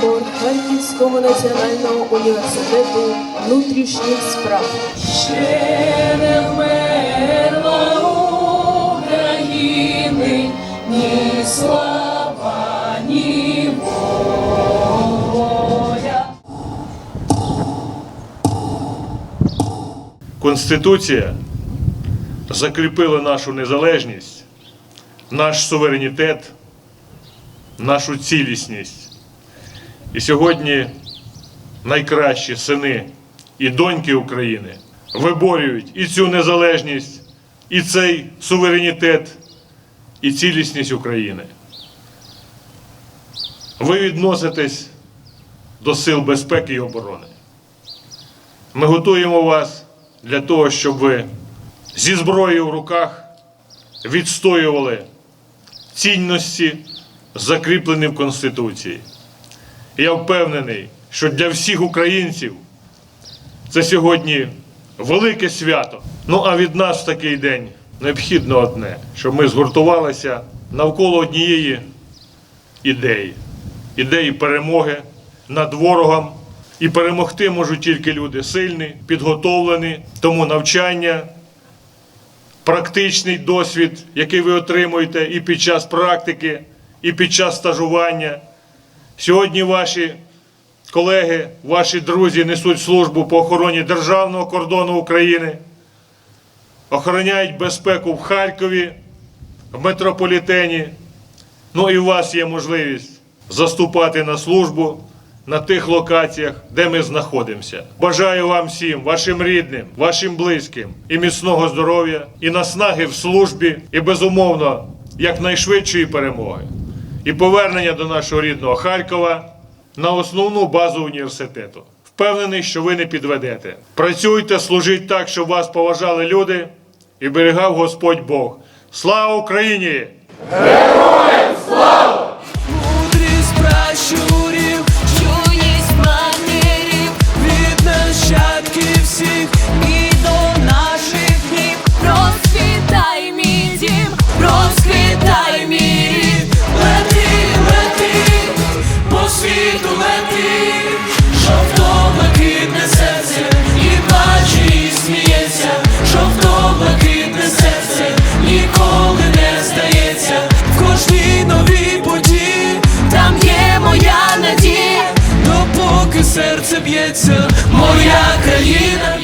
хор Харківського національного університету внутрішніх справ. Ще не вмерла України ні слава, ні воля. Конституція закріпила нашу незалежність, наш суверенітет, нашу цілісність. І сьогодні найкращі сини і доньки України виборюють і цю незалежність, і цей суверенітет, і цілісність України. Ви відноситесь до сил безпеки і оборони. Ми готуємо вас для того, щоб ви зі зброєю в руках відстоювали цінності, закріплені в Конституції. Я впевнений, що для всіх українців це сьогодні велике свято. Ну а від нас в такий день необхідно одне, щоб ми згуртувалися навколо однієї ідеї ідеї перемоги над ворогом. І перемогти можуть тільки люди сильні, підготовлені, тому навчання, практичний досвід, який ви отримуєте і під час практики, і під час стажування. Сьогодні ваші колеги, ваші друзі несуть службу по охороні державного кордону України, охороняють безпеку в Харкові, в метрополітені. Ну і у вас є можливість заступати на службу на тих локаціях, де ми знаходимося. Бажаю вам всім, вашим рідним, вашим близьким і міцного здоров'я, і наснаги в службі, і безумовно якнайшвидшої перемоги, і повернення до нашого рідного Харкова на основну базу університету. Впевнений, що ви не підведете. Працюйте, служіть так, щоб вас поважали люди і берегав Господь Бог. Слава Україні! Героям! світу в жовто блакитне серце, і плаче, і сміється, жовто блакитне серце, ніколи не здається, в кожній новій путі, там є моя надія, допоки серце б'ється, моя країна.